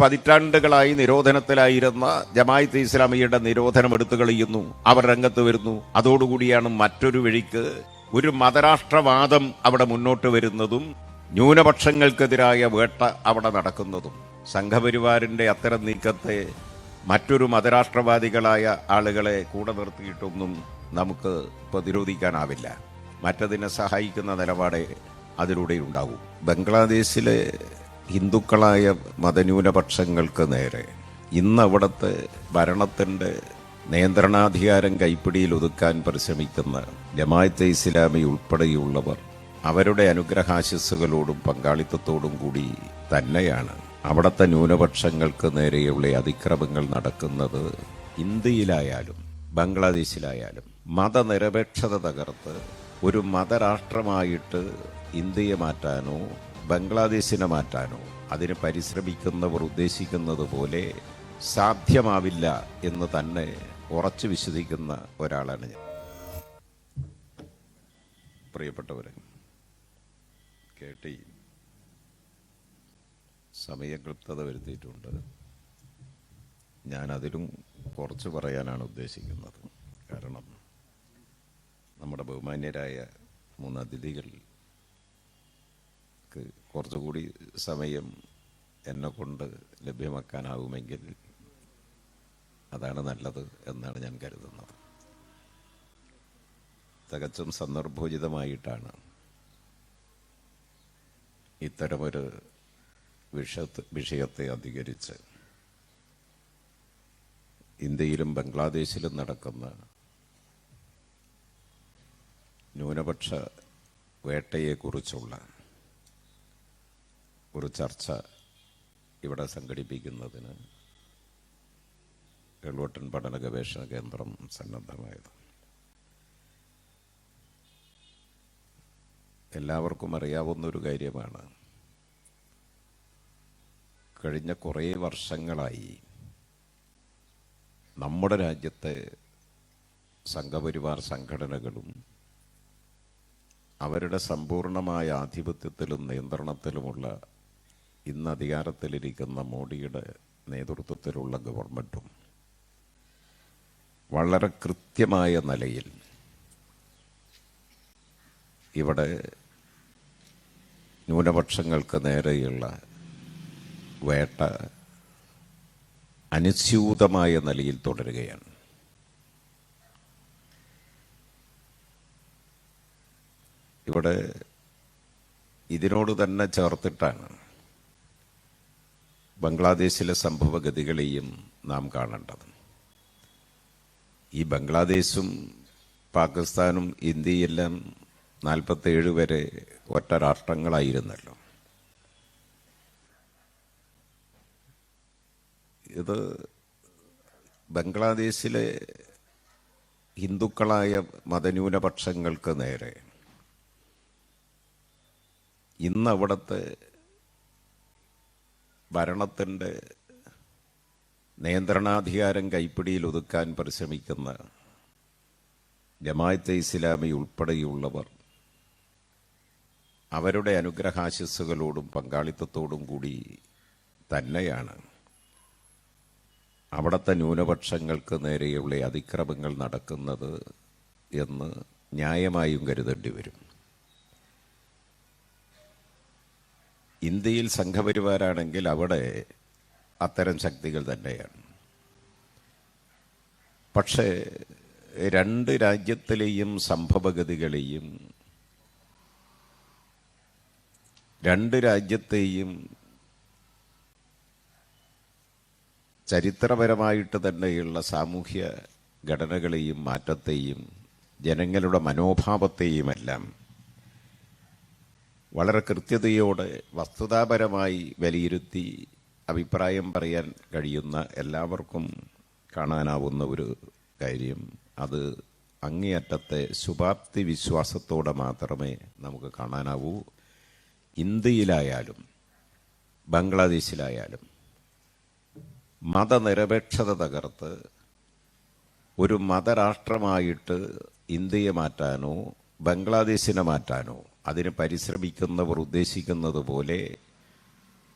പതിറ്റാണ്ടുകളായി നിരോധനത്തിലായിരുന്ന ജമായത്ത് ഇസ്ലാമിയുടെ നിരോധനം എടുത്തു കളയുന്നു. അവർ രംഗത്ത് വരുന്നു. അതോടുകൂടിയാണ് മറ്റൊരു വഴിക്ക് ഒരു മതരാഷ്ട്രവാദം അവിടെ മുന്നോട്ട് വരുന്നതും ന്യൂനപക്ഷങ്ങൾക്കെതിരായ വേട്ട അവിടെ നടക്കുന്നതും. സംഘപരിവാറിന്റെ അത്തരം നീക്കത്തെ മറ്റൊരു മതരാഷ്ട്രവാദികളായ ആളുകളെ കൂടെ നിർത്തിയിട്ടൊന്നും നമുക്ക് പ്രതിരോധിക്കാനാവില്ല. മറ്റതിനെ സഹായിക്കുന്ന നിലപാടേ അതിലൂടെ ഉണ്ടാകും ബംഗ്ലാദേശിലെ ഹിന്ദുക്കളായ മതന്യൂനപക്ഷങ്ങൾക്ക് നേരെ ഇന്ന് അവിടുത്തെ ഭരണത്തിന്റെ നിയന്ത്രണാധികാരം കൈപ്പിടിയിൽ ഒതുക്കാൻ പരിശ്രമിക്കുന്ന ജമായത്തെ ഇസ്ലാമി ഉൾപ്പെടെയുള്ളവർ അവരുടെ അനുഗ്രഹാശിസ്സുകളോടും പങ്കാളിത്തത്തോടും കൂടി തന്നെയാണ് അവിടുത്തെ ന്യൂനപക്ഷങ്ങൾക്ക് നേരെയുള്ള അതിക്രമങ്ങൾ നടക്കുന്നത് ഇന്ത്യയിലായാലും ബംഗ്ലാദേശിലായാലും. മതനിരപേക്ഷത തകർത്ത് ഒരു മതരാഷ്ട്രമായിട്ട് ഇന്ത്യയെ മാറ്റാനോ ബംഗ്ലാദേശിനെ മാറ്റാനോ അതിന് പരിശ്രമിക്കുന്നവർ ഉദ്ദേശിക്കുന്നത് പോലെ സാധ്യമാവില്ല എന്ന് തന്നെ ഉറച്ചു വിശ്വസിക്കുന്ന ഒരാളാണ് ഞാൻ. പ്രിയപ്പെട്ടവരെ കേട്ടി സമയക്ലിപ്തത വരുത്തിയിട്ടുണ്ട്. ഞാനതിലും കുറച്ച് പറയാനാണ് ഉദ്ദേശിക്കുന്നത്. കാരണം നമ്മുടെ ബഹുമാന്യരായ മൂന്ന് അതിഥികൾക്ക് കുറച്ചുകൂടി സമയം എന്നെ കൊണ്ട് ലഭ്യമാക്കാനാവുമെങ്കിൽ അതാണ് നല്ലത് എന്നാണ് ഞാൻ കരുതുന്നത്. തികച്ചും സന്ദർഭോചിതമായിട്ടാണ് ഇത്തരമൊരു വിഷ വിഷയത്തെ അധികരിച്ച് ഇന്ത്യയിലും ബംഗ്ലാദേശിലും നടക്കുന്ന ന്യൂനപക്ഷ വേട്ടയെക്കുറിച്ചുള്ള ഒരു ചർച്ച ഇവിടെ സംഘടിപ്പിക്കുന്നതിന് കേൾവട്ടൻ പഠന ഗവേഷണ കേന്ദ്രം സന്നദ്ധമായത്. എല്ലാവർക്കും അറിയാവുന്ന ഒരു കാര്യമാണ്. കഴിഞ്ഞ കുറേ വർഷങ്ങളായി നമ്മുടെ രാജ്യത്തെ സംഘപരിവാർ സംഘടനകളും അവരുടെ സമ്പൂർണമായ ആധിപത്യത്തിലും നിയന്ത്രണത്തിലുമുള്ള ഇന്ന് അധികാരത്തിലിരിക്കുന്ന മോഡിയുടെ നേതൃത്വത്തിലുള്ള ഗവൺമെന്റും വളരെ കൃത്യമായ നിലയിൽ ഇവിടെ ന്യൂനപക്ഷങ്ങൾക്ക് നേരെയുള്ള വേട്ട അനുസ്യൂതമായ നിലയിൽ തുടരുകയാണ്. ഇവിടെ ഇതിനോട് തന്നെ ചേർത്തിട്ടാണ് ബംഗ്ലാദേശിലെ സംഭവഗതികളെയും നാം കാണേണ്ടത്. ഈ ബംഗ്ലാദേശും പാകിസ്ഥാനും ഇന്ത്യയെല്ലാം നാൽപ്പത്തേഴ് വരെ ഒറ്റ രാഷ്ട്രങ്ങളായിരുന്നല്ലോ. ഇത് ബംഗ്ലാദേശിലെ ഹിന്ദുക്കളായ മതന്യൂനപക്ഷങ്ങൾക്ക് നേരെ. ഇന്ന് അവിടുത്തെ ഭരണത്തിന്റെ നിയന്ത്രണാധികാരം കൈപ്പിടിയിൽ ഒതുക്കാൻ പരിശ്രമിക്കുന്ന ജമായത്തെ ഇസ്ലാമി ഉൾപ്പെടെയുള്ളവർ അവരുടെ അനുഗ്രഹാശിസ്സുകളോടും പങ്കാളിത്തത്തോടും കൂടി തന്നെയാണ്. അവിടുത്തെ ന്യൂനപക്ഷങ്ങൾക്ക് നേരെയുള്ള അതിക്രമങ്ങൾ നടക്കുന്നത് എന്ന് ന്യായമായും കരുതേണ്ടി വരും. ഇന്ത്യയിൽ സംഘപരിവാരാണെങ്കിൽ അവിടെ അത്തരം ശക്തികൾ തന്നെയാണ്. പക്ഷേ രണ്ട് രാജ്യത്തിലെയും സംഭവഗതികളെയും രണ്ട് രാജ്യത്തെയും ചരിത്രപരമായിട്ട് തന്നെയുള്ള സാമൂഹ്യ ഘടനകളെയും മാറ്റത്തെയും ജനങ്ങളുടെ മനോഭാവത്തെയുമെല്ലാം വളരെ കൃത്യതയോടെ വസ്തുതാപരമായി വിലയിരുത്തി അഭിപ്രായം പറയാൻ കഴിയുന്ന എല്ലാവർക്കും കാണാനാവുന്ന ഒരു കാര്യം. അത് അങ്ങേയറ്റത്തെ ശുഭാപ്തി വിശ്വാസത്തോടെ മാത്രമേ നമുക്ക് കാണാനാവൂ. ഇന്ത്യയിലായാലും ബംഗ്ലാദേശിലായാലും മതനിരപേക്ഷത തകർത്ത് ഒരു മതരാഷ്ട്രമായിട്ട് ഇന്ത്യയെ മാറ്റാനോ ബംഗ്ലാദേശിനെ മാറ്റാനോ അതിന് പരിശ്രമിക്കുന്നവർ ഉദ്ദേശിക്കുന്നത് പോലെ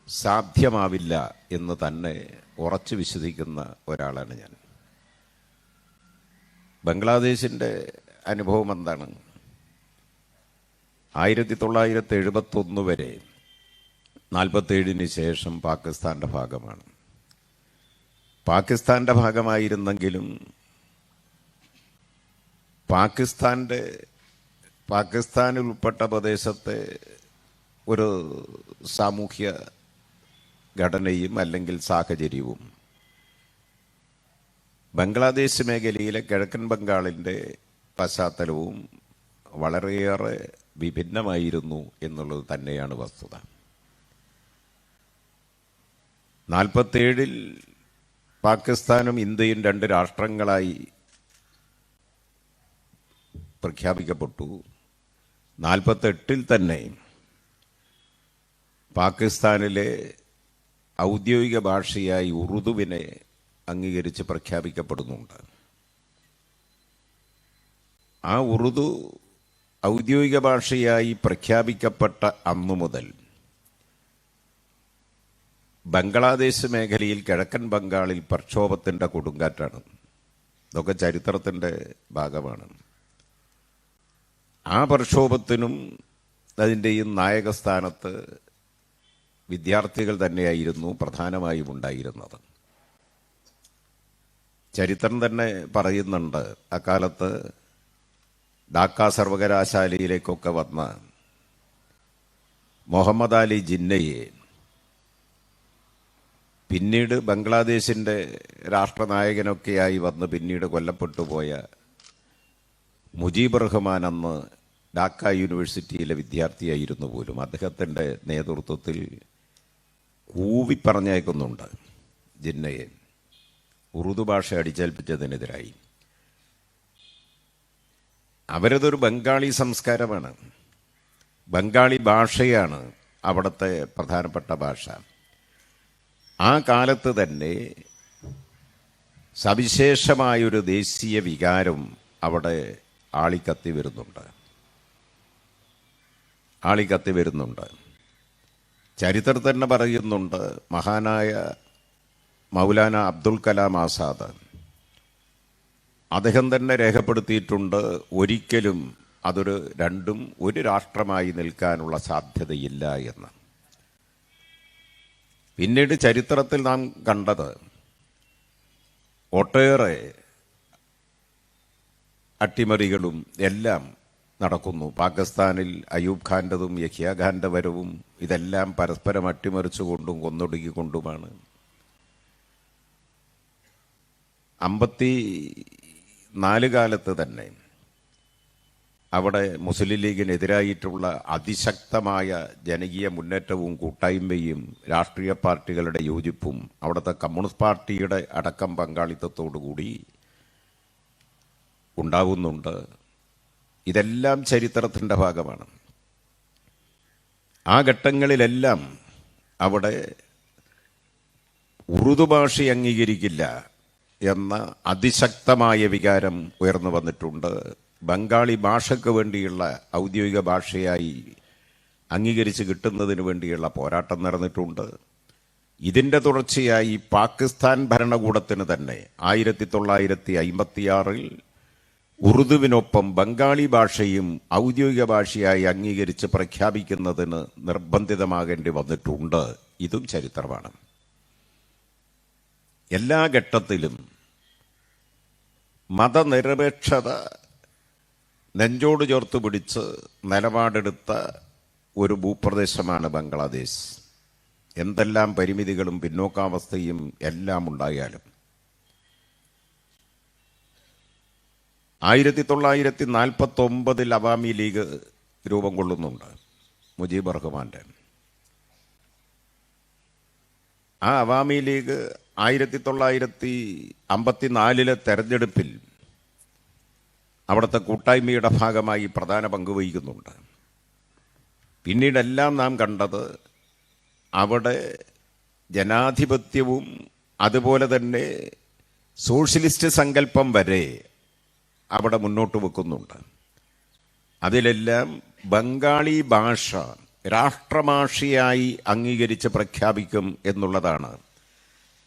സാധ്യമാവില്ല എന്ന് തന്നെ ഉറച്ചു വിശ്വസിക്കുന്ന ഒരാളാണ് ഞാൻ. ബംഗ്ലാദേശിന്റെ അനുഭവം എന്താണ്? ആയിരത്തി തൊള്ളായിരത്തി എഴുപത്തൊന്ന് വരെ നാൽപ്പത്തേഴിന് ശേഷം പാകിസ്ഥാന്റെ ഭാഗമാണ്. പാകിസ്ഥാന്റെ ഭാഗമായിരുന്നെങ്കിലും പാകിസ്ഥാന്റെ പാകിസ്ഥാനിൽ ഉൾപ്പെട്ട പ്രദേശത്തെ ഒരു സാമൂഹ്യ ഘടനയും അല്ലെങ്കിൽ സാഹചര്യവും ബംഗ്ലാദേശ് മേഖലയിലെ കിഴക്കൻ ബംഗാളിന്റെ പശ്ചാത്തലവും വളരെയേറെ വിഭിന്നമായിരുന്നു എന്നുള്ളത് തന്നെയാണ് വസ്തുത. നാൽപ്പത്തേഴിൽ പാകിസ്ഥാനും ഇന്ത്യയും രണ്ട് രാഷ്ട്രങ്ങളായി പ്രഖ്യാപിക്കപ്പെട്ടു. നാൽപ്പത്തെട്ടിൽ തന്നെ പാകിസ്ഥാനിലെ ഔദ്യോഗിക ഭാഷയായി ഉറുദുവിനെ അംഗീകരിച്ച് പ്രഖ്യാപിക്കപ്പെടുന്നുണ്ട്. ആ ഉറുദു ഔദ്യോഗിക ഭാഷയായി പ്രഖ്യാപിക്കപ്പെട്ട അന്നു മുതൽ ബംഗ്ലാദേശ് മേഖലയിൽ കിഴക്കൻ ബംഗാളിൽ പ്രക്ഷോഭത്തിന്റെ കൊടുങ്കാറ്റാണ്. ഇതൊക്കെ ചരിത്രത്തിന്റെ ഭാഗമാണ്. ആ പ്രക്ഷോഭത്തിനും അതിന്റെയും നായകസ്ഥാനത്ത് വിദ്യാർത്ഥികൾ തന്നെയായിരുന്നു പ്രധാനമായും ഉണ്ടായിരുന്നത്. ചരിത്രം തന്നെ പറയുന്നുണ്ട് അക്കാലത്ത് ഡാക്ക സർവകലാശാലയിലേക്കൊക്കെ വന്ന മുഹമ്മദ് അലി ജിന്നയെ പിന്നീട് ബംഗ്ലാദേശിന്റെ രാഷ്ട്രനായകനൊക്കെയായി വന്ന് പിന്നീട് കൊല്ലപ്പെട്ടു പോയ മുജീബ് റഹ്മാൻ അന്ന് ഡാക്ക യൂണിവേഴ്സിറ്റിയിലെ വിദ്യാർത്ഥിയായിരുന്നു പോലും. അദ്ദേഹത്തിന്റെ നേതൃത്വത്തിൽ കൂവി പറഞ്ഞേക്കുന്നുണ്ട് ജിന്നയെ. ഉറുദു ഭാഷ അടിച്ചേൽപ്പിച്ചതിനെതിരായി. അവരതൊരു ബംഗാളി സംസ്കാരമാണ്. ബംഗാളി ഭാഷയാണ് അവിടുത്തെ പ്രധാനപ്പെട്ട ഭാഷ. ആ കാലത്ത് തന്നെ സവിശേഷമായൊരു ദേശീയ വികാരം അവിടെ ആളിക്കത്തി വരുന്നുണ്ട്. ആളിക്കത്തി വരുന്നുണ്ട്. ചരിത്രം തന്നെ പറയുന്നുണ്ട് മഹാനായ മൗലാന അബ്ദുൽ കലാം ആസാദ്. അദ്ദേഹം തന്നെ രേഖപ്പെടുത്തിയിട്ടുണ്ട് ഒരിക്കലും അതൊരു രണ്ടും ഒരു രാഷ്ട്രമായി നിൽക്കാനുള്ള സാധ്യതയില്ല എന്ന്. പിന്നീട് ചരിത്രത്തിൽ നാം കണ്ടത് ഒട്ടേറെ അട്ടിമറികളും എല്ലാം നടക്കുന്നു. പാകിസ്ഥാനിൽ അയൂബ് ഖാന്റെതും യഹിയ ഖാന്റെ വരവും ഇതെല്ലാം പരസ്പരം അട്ടിമറിച്ചുകൊണ്ടും കൊന്നൊടുക്കിക്കൊണ്ടുമാണ്. അമ്പത്തി നാല് കാലത്ത് തന്നെ അവിടെ മുസ്ലിം ലീഗിനെതിരായിട്ടുള്ള അതിശക്തമായ ജനകീയ മുന്നേറ്റവും കൂട്ടായ്മയും രാഷ്ട്രീയ പാർട്ടികളുടെ യോജിപ്പും അവിടുത്തെ കമ്മ്യൂണിസ്റ്റ് പാർട്ടിയുടെ അടക്കം പങ്കാളിത്തത്തോടുകൂടി ഉണ്ടാവുന്നുണ്ട്. ഇതെല്ലാം ചരിത്രത്തിന്റെ ഭാഗമാണ്. ആ ഘട്ടങ്ങളിലെല്ലാം അവിടെ ഉറുദു ഭാഷ അംഗീകരിക്കില്ല എന്ന അതിശക്തമായ വികാരം ഉയർന്നു വന്നിട്ടുണ്ട്. ബംഗാളി ഭാഷയ്ക്ക് വേണ്ടിയുള്ള ഔദ്യോഗിക ഭാഷയായി അംഗീകരിച്ച് കിട്ടുന്നതിന് വേണ്ടിയുള്ള പോരാട്ടം നടന്നിട്ടുണ്ട്. ഇതിന്റെ തുടർച്ചയായി പാകിസ്ഥാൻ ഭരണകൂടത്തിന് തന്നെ ആയിരത്തി തൊള്ളായിരത്തി അയിമ്പത്തിയാറിൽ ഉറുദുവിനൊപ്പം ബംഗാളി ഭാഷയും ഔദ്യോഗിക ഭാഷയായി അംഗീകരിച്ച് പ്രഖ്യാപിക്കുന്നതിന് നിർബന്ധിതമാകേണ്ടി വന്നിട്ടുണ്ട്. ഇതും ചരിത്രമാണ്. എല്ലാ ഘട്ടത്തിലും മതനിരപേക്ഷത നെഞ്ചോട് ചേർത്ത് പിടിച്ച് നിലപാടെടുത്ത ഒരു ഭൂപ്രദേശമാണ് ബംഗ്ലാദേശ്. എന്തെല്ലാം പരിമിതികളും പിന്നോക്കാവസ്ഥയും എല്ലാം ഉണ്ടായാലും ആയിരത്തി തൊള്ളായിരത്തി നാൽപ്പത്തി ഒമ്പതിൽ അവാമി ലീഗ് രൂപം കൊള്ളുന്നുണ്ട് മുജീബ് റഹ്മാന്റെ ആ അവാമി ലീഗ് ആയിരത്തി തൊള്ളായിരത്തി അമ്പത്തിനാലിലെ തെരഞ്ഞെടുപ്പിൽ അവിടുത്തെ കൂട്ടായ്മയുടെ ഭാഗമായി പ്രധാന പങ്ക് വഹിക്കുന്നുണ്ട്. പിന്നീടെല്ലാം നാം കണ്ടത് അവിടെ ജനാധിപത്യവും അതുപോലെ തന്നെ സോഷ്യലിസ്റ്റ് സങ്കല്പം വരെ അവിടെ മുന്നോട്ട് വെക്കുന്നുണ്ട്. അതിലെല്ലാം ബംഗാളി ഭാഷ രാഷ്ട്രഭാഷയായി അംഗീകരിച്ച് പ്രഖ്യാപിക്കും എന്നുള്ളതാണ്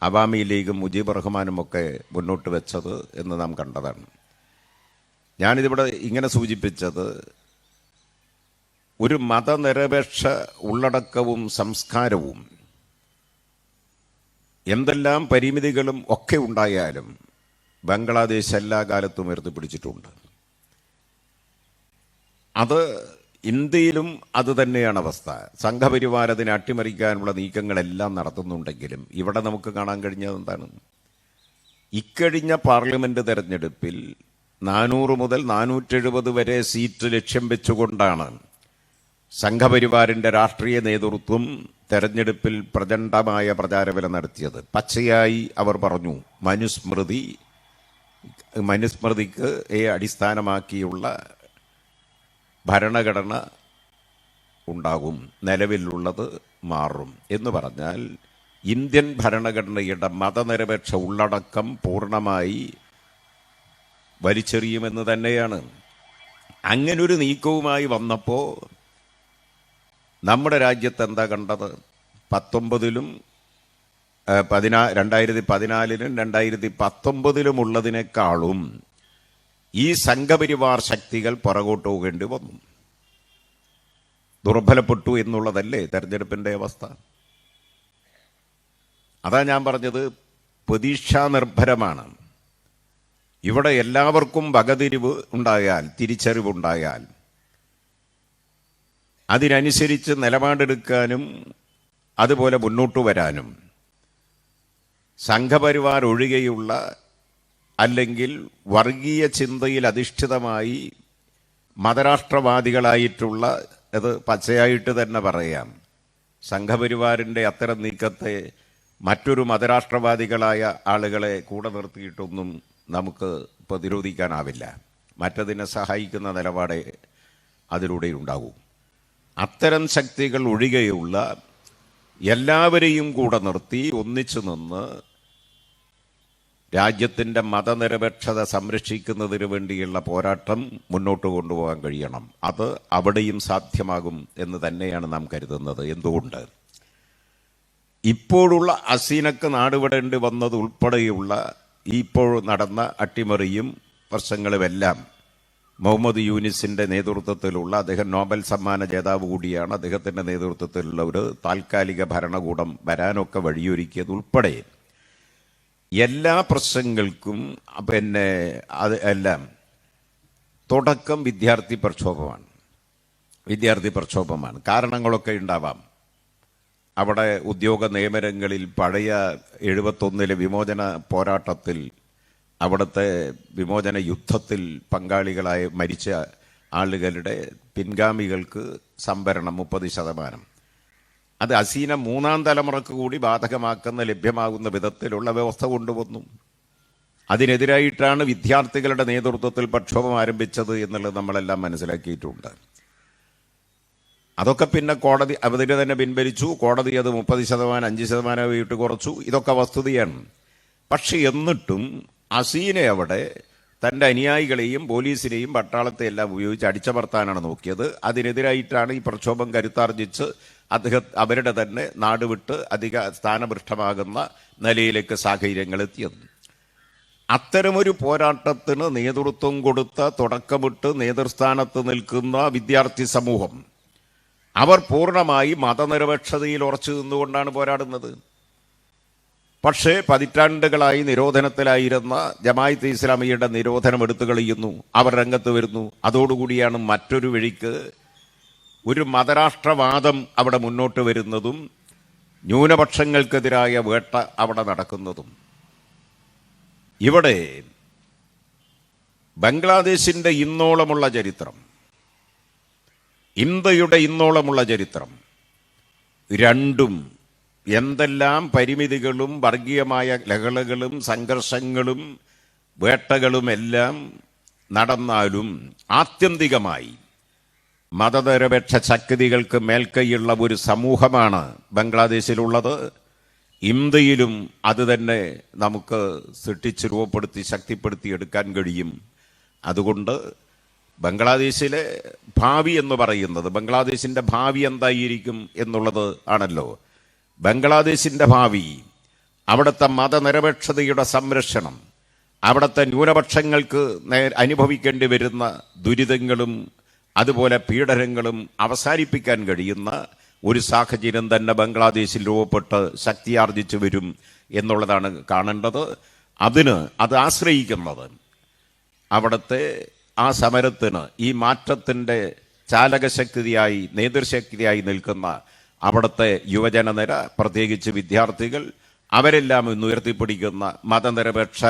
അവാമി ലീഗും മുജീബ് റഹ്മാനും ഒക്കെ മുന്നോട്ട് വെച്ചത് എന്ന് നാം കണ്ടതാണ്. ഞാനിതിവിടെ ഇങ്ങനെ സൂചിപ്പിച്ചത് ഒരു മതനിരപേക്ഷ ഉള്ളടക്കവും സംസ്കാരവും എന്തെല്ലാം പരിമിതികളും ഒക്കെ ഉണ്ടായാലും ബംഗ്ലാദേശ് എല്ലാ കാലത്തും ഉയർത്തിപ്പിടിച്ചിട്ടുണ്ട്. അത് ഇന്ത്യയിലും അത് തന്നെയാണ് അവസ്ഥ. സംഘപരിവാർ അതിനെ അട്ടിമറിക്കാനുള്ള നീക്കങ്ങളെല്ലാം നടത്തുന്നുണ്ടെങ്കിലും ഇവിടെ നമുക്ക് കാണാൻ കഴിഞ്ഞത് എന്താണ്? ഇക്കഴിഞ്ഞ പാർലമെന്റ് തെരഞ്ഞെടുപ്പിൽ നാനൂറ് മുതൽ നാനൂറ്റെഴുപത് വരെ സീറ്റ് ലക്ഷ്യം വെച്ചുകൊണ്ടാണ് സംഘപരിവാറിന്റെ രാഷ്ട്രീയ നേതൃത്വം തെരഞ്ഞെടുപ്പിൽ പ്രചണ്ഡമായ പ്രചാരവില നടത്തിയത്. പച്ചയായി അവർ പറഞ്ഞു മനുസ്മൃതി മനുസ്മൃതിക്ക് അടിസ്ഥാനമാക്കിയുള്ള ഭരണഘടന ഉണ്ടാകും നിലവിലുള്ളത് മാറും എന്ന് പറഞ്ഞാൽ ഇന്ത്യൻ ഭരണഘടനയുടെ മതനിരപേക്ഷ ഉള്ളടക്കം പൂർണമായി വലിച്ചെറിയുമെന്ന് തന്നെയാണ്. അങ്ങനൊരു നീക്കവുമായി വന്നപ്പോൾ നമ്മുടെ രാജ്യത്ത് എന്താ കണ്ടത്? പത്തൊമ്പതിലും പതിനാ രണ്ടായിരത്തി പതിനാലിലും രണ്ടായിരത്തി പത്തൊമ്പതിലും ഉള്ളതിനേക്കാളും ഈ സംഘപരിവാർ ശക്തികൾ പുറകോട്ട് പോകേണ്ടി വന്നു. ദുർബലപ്പെട്ടു എന്നുള്ളതല്ലേ തെരഞ്ഞെടുപ്പിന്റെ അവസ്ഥ? അതാ ഞാൻ പറഞ്ഞത് പ്രതീക്ഷാനിർഭരമാണ് ഇവിടെ എല്ലാവർക്കും വകതിരിവ് ഉണ്ടായാൽ തിരിച്ചറിവുണ്ടായാൽ അതിനനുസരിച്ച് നിലപാടെടുക്കാനും അതുപോലെ മുന്നോട്ട് വരാനും സംഘപരിവാർ ഒഴികെയുള്ള അല്ലെങ്കിൽ വർഗീയ ചിന്തയിൽ അധിഷ്ഠിതമായി മതരാഷ്ട്രവാദികളായിട്ടുള്ള അത് പച്ചയായിട്ട് തന്നെ പറയാം സംഘപരിവാറിന്റെ അത്തരം നീക്കത്തെ മറ്റൊരു മതരാഷ്ട്രവാദികളായ ആളുകളെ കൂടെ നിർത്തിയിട്ടൊന്നും നമുക്ക് പ്രതിരോധിക്കാനാവില്ല. മറ്റതിനെ സഹായിക്കുന്ന നിലപാടേ അതിലൂടെ ഉണ്ടാകൂ. അത്തരം ശക്തികൾ ഒഴികെയുള്ള എല്ലാവരെയും കൂടെ നിർത്തി ഒന്നിച്ചു നിന്ന് രാജ്യത്തിന്റെ മതനിരപേക്ഷത സംരക്ഷിക്കുന്നതിന് വേണ്ടിയുള്ള പോരാട്ടം മുന്നോട്ട് കൊണ്ടുപോകാൻ കഴിയണം. അത് അവിടെയും സാധ്യമാകും എന്ന് തന്നെയാണ് നാം കരുതുന്നത്. എന്തുകൊണ്ട്? ഇപ്പോഴുള്ള അസീനക്ക് നാടുവിടേണ്ടി വന്നത് ഉൾപ്പെടെയുള്ള ഇപ്പോൾ നടന്ന അട്ടിമറിയും പ്രശ്നങ്ങളുമെല്ലാം മുഹമ്മദ് യൂനിസിന്റെ നേതൃത്വത്തിലുള്ള അദ്ദേഹം നോബൽ സമ്മാന ജേതാവ് കൂടിയാണ്. അദ്ദേഹത്തിന്റെ നേതൃത്വത്തിലുള്ള ഒരു താൽക്കാലിക ഭരണകൂടം വരാനൊക്കെ വഴിയൊരുക്കിയത് ഉൾപ്പെടെ. എല്ലാ പ്രശ്നങ്ങൾക്കും പിന്നെ അത് എല്ലാം തുടക്കം വിദ്യാർത്ഥി പ്രക്ഷോഭമാണ്. വിദ്യാർത്ഥി പ്രക്ഷോഭമാണ്. കാരണങ്ങളൊക്കെ ഉണ്ടാവാം. അവിടെ ഉദ്യോഗ നിയമനങ്ങളിൽ പഴയ എഴുപത്തൊന്നിലെ വിമോചന പോരാട്ടത്തിൽ അവിടുത്തെ വിമോചന യുദ്ധത്തിൽ പങ്കാളികളായി മരിച്ച ആളുകളുടെ പിൻഗാമികൾക്ക് സംവരണം മുപ്പത് ശതമാനം. അത് അസീന മൂന്നാം തലമുറയ്ക്ക് കൂടി ബാധകമാക്കുന്ന ലഭ്യമാകുന്ന വിധത്തിലുള്ള വ്യവസ്ഥ കൊണ്ടുവന്നു. അതിനെതിരായിട്ടാണ് വിദ്യാർത്ഥികളുടെ നേതൃത്വത്തിൽ പ്രക്ഷോഭം ആരംഭിച്ചത് എന്നുള്ളത് നമ്മളെല്ലാം മനസ്സിലാക്കിയിട്ടുണ്ട്. അതൊക്കെ പിന്നെ കോടതി അതിനെ തന്നെ പിൻവലിച്ചു. കോടതി അത് മുപ്പത് ശതമാനം അഞ്ച് ശതമാനം ഇട്ട് കുറച്ചു. ഇതൊക്കെ വസ്തുതയാണ്. പക്ഷെ എന്നിട്ടും അസീന അവിടെ തന്റെ അനുയായികളെയും പോലീസിനെയും പട്ടാളത്തെ എല്ലാം ഉപയോഗിച്ച് അടിച്ചമർത്താനാണ് നോക്കിയത്. അതിനെതിരായിട്ടാണ് ഈ പ്രക്ഷോഭം കരുത്താർജിച്ച് അദ്ദേഹം അവരുടെ തന്നെ നാടുവിട്ട് അധിക സ്ഥാനപൃഷ്ടമാകുന്ന നിലയിലേക്ക് സാഹചര്യങ്ങൾ എത്തിയത്. അത്തരമൊരു പോരാട്ടത്തിന് നേതൃത്വം കൊടുത്ത തുടക്കമിട്ട് നേതൃസ്ഥാനത്ത് നിൽക്കുന്ന വിദ്യാർത്ഥി സമൂഹം അവർ പൂർണമായി മതനിരപേക്ഷതയിൽ ഉറച്ചു നിന്നുകൊണ്ടാണ് പോരാടുന്നത്. പക്ഷേ പതിറ്റാണ്ടുകളായി നിരോധനത്തിലായിരുന്ന ജമായത്ത് ഇസ്ലാമിയുടെ നിരോധനം എടുത്തു കളയുന്നു. അവർ രംഗത്ത് വരുന്നു. അതോടുകൂടിയാണ് മറ്റൊരു വഴിക്ക് ഒരു മതരാഷ്ട്രവാദം അവിടെ മുന്നോട്ട് വരുന്നതും ന്യൂനപക്ഷങ്ങൾക്കെതിരായ വേട്ട അവിടെ നടക്കുന്നതും. ഇവിടെ ബംഗ്ലാദേശിന്റെ ഇന്നോളമുള്ള ചരിത്രം ഇന്ത്യയുടെ ഇന്നോളമുള്ള ചരിത്രം രണ്ടും എന്തെല്ലാം പരിമിതികളും വർഗീയമായ ലഹളകളും സംഘർഷങ്ങളും വേട്ടകളുമെല്ലാം നടന്നാലും ആത്യന്തികമായി മതനിരപേക്ഷ ശക്തികൾക്ക് മേൽക്കൈയുള്ള ഒരു സമൂഹമാണ് ബംഗ്ലാദേശിലുള്ളത്. ഇന്ത്യയിലും അത് തന്നെ നമുക്ക് സൃഷ്ടിച്ച് രൂപപ്പെടുത്തി ശക്തിപ്പെടുത്തി എടുക്കാൻ കഴിയും. അതുകൊണ്ട് ബംഗ്ലാദേശിലെ ഭാവി എന്ന് പറയുന്നത് ബംഗ്ലാദേശിന്റെ ഭാവി എന്തായിരിക്കും എന്നുള്ളത് ആണല്ലോ. ബംഗ്ലാദേശിന്റെ ഭാവി അവിടുത്തെ മതനിരപേക്ഷതയുടെ സംരക്ഷണം അവിടുത്തെ ന്യൂനപക്ഷങ്ങൾക്ക് അനുഭവിക്കേണ്ടി വരുന്ന ദുരിതങ്ങളും അതുപോലെ പീഡനങ്ങളും അവസാനിപ്പിക്കാൻ കഴിയുന്ന ഒരു സാഹചര്യം തന്നെ ബംഗ്ലാദേശിൽ രൂപപ്പെട്ട് ശക്തിയാർജിച്ചു വരും എന്നുള്ളതാണ് കാണേണ്ടത്. അതിന് അത് ആശ്രയിക്കുന്നത് അവിടുത്തെ ആ സമരത്തിന് ഈ മാറ്റത്തിന്റെ ചാലകശക്തിയായി നേതൃശക്തിയായി നിൽക്കുന്ന അവിടുത്തെ യുവജനനിര പ്രത്യേകിച്ച് വിദ്യാർത്ഥികൾ അവരെല്ലാം ഇന്ന് ഉയർത്തിപ്പിടിക്കുന്ന മതനിരപേക്ഷ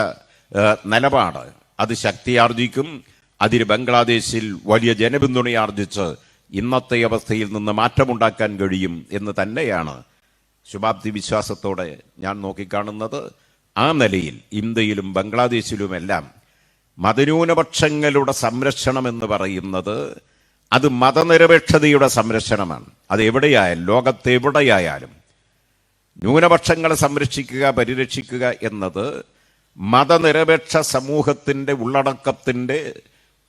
നിലപാട്. അത് ശക്തിയാർജിക്കും. അതിന് ബംഗ്ലാദേശിൽ വലിയ ജനപിന്തുണയാർജിച്ച് ഇന്നത്തെ അവസ്ഥയിൽ നിന്ന് മാറ്റമുണ്ടാക്കാൻ കഴിയും എന്ന് തന്നെയാണ് ശുഭാപ്തി വിശ്വാസത്തോടെ ഞാൻ നോക്കിക്കാണുന്നത്. ആ നിലയിൽ ഇന്ത്യയിലും ബംഗ്ലാദേശിലുമെല്ലാം മതന്യൂനപക്ഷങ്ങളുടെ സംരക്ഷണം എന്ന് പറയുന്നത് അത് മതനിരപേക്ഷതയുടെ സംരക്ഷണമാണ്. അത് എവിടെയായാലും ലോകത്തെവിടെയായാലും ന്യൂനപക്ഷങ്ങളെ സംരക്ഷിക്കുക പരിരക്ഷിക്കുക എന്നത് മതനിരപേക്ഷ സമൂഹത്തിന്റെ ഉള്ളടക്കത്തിന്റെ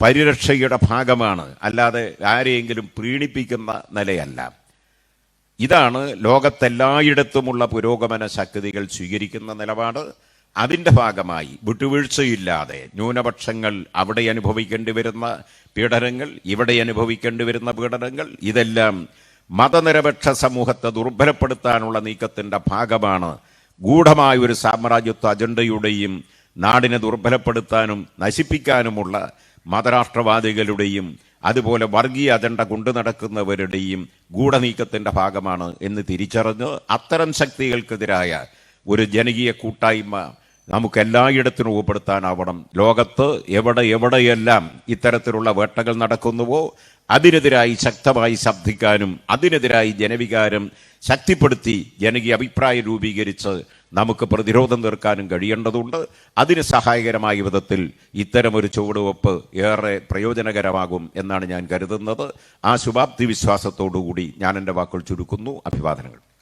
പരിരക്ഷയുടെ ഭാഗമാണ്. അല്ലാതെ ആരെയെങ്കിലും പ്രീണിപ്പിക്കുന്ന നിലയല്ല. ഇതാണ് ലോകത്തെല്ലായിടത്തുമുള്ള പുരോഗമന ശക്തികൾ സ്വീകരിക്കുന്ന നിലപാട്. അതിന്റെ ഭാഗമായി വിട്ടുവീഴ്ചയില്ലാതെ ന്യൂനപക്ഷങ്ങൾ അവിടെ അനുഭവിക്കേണ്ടി വരുന്ന പീഡനങ്ങൾ ഇവിടെ അനുഭവിക്കേണ്ടി വരുന്ന പീഡനങ്ങൾ ഇതെല്ലാം മതനിരപേക്ഷ സമൂഹത്തെ ദുർബലപ്പെടുത്താനുള്ള നീക്കത്തിന്റെ ഭാഗമാണ്. ഗൂഢമായ ഒരു സാമ്രാജ്യത്വ അജണ്ടയുടെയും നാടിനെ ദുർബലപ്പെടുത്താനും നശിപ്പിക്കാനുമുള്ള മതരാഷ്ട്രവാദികളുടെയും അതുപോലെ വർഗീയ അജണ്ട കൊണ്ടു നടക്കുന്നവരുടെയും ഗൂഢനീക്കത്തിന്റെ ഭാഗമാണ് എന്ന് തിരിച്ചറിഞ്ഞ് അത്തരം ശക്തികൾക്കെതിരായ ഒരു ജനകീയ കൂട്ടായ്മ നമുക്ക് എല്ലായിടത്തും രൂപപ്പെടുത്താനാവണം ലോകത്ത് എവിടെ എവിടെയെല്ലാം ഇത്തരത്തിലുള്ള വേട്ടകൾ നടക്കുന്നുവോ അതിനെതിരായി ശക്തമായി ശബ്ദിക്കാനും അതിനെതിരായി ജനവികാരം ശക്തിപ്പെടുത്തി ജനകീയ അഭിപ്രായം രൂപീകരിച്ച് നമുക്ക് പ്രതിരോധം തീർക്കാനും കഴിയേണ്ടതുണ്ട്. അതിന് സഹായകരമായ വിധത്തിൽ ഇത്തരമൊരു ചുവടുവെപ്പ് ഏറെ പ്രയോജനകരമാകും എന്നാണ് ഞാൻ കരുതുന്നത്. ആ ശുഭാപ്തി വിശ്വാസത്തോടുകൂടി ഞാൻ എന്റെ വാക്കുകൾ ചുരുക്കുന്നു. അഭിവാദനങ്ങൾ.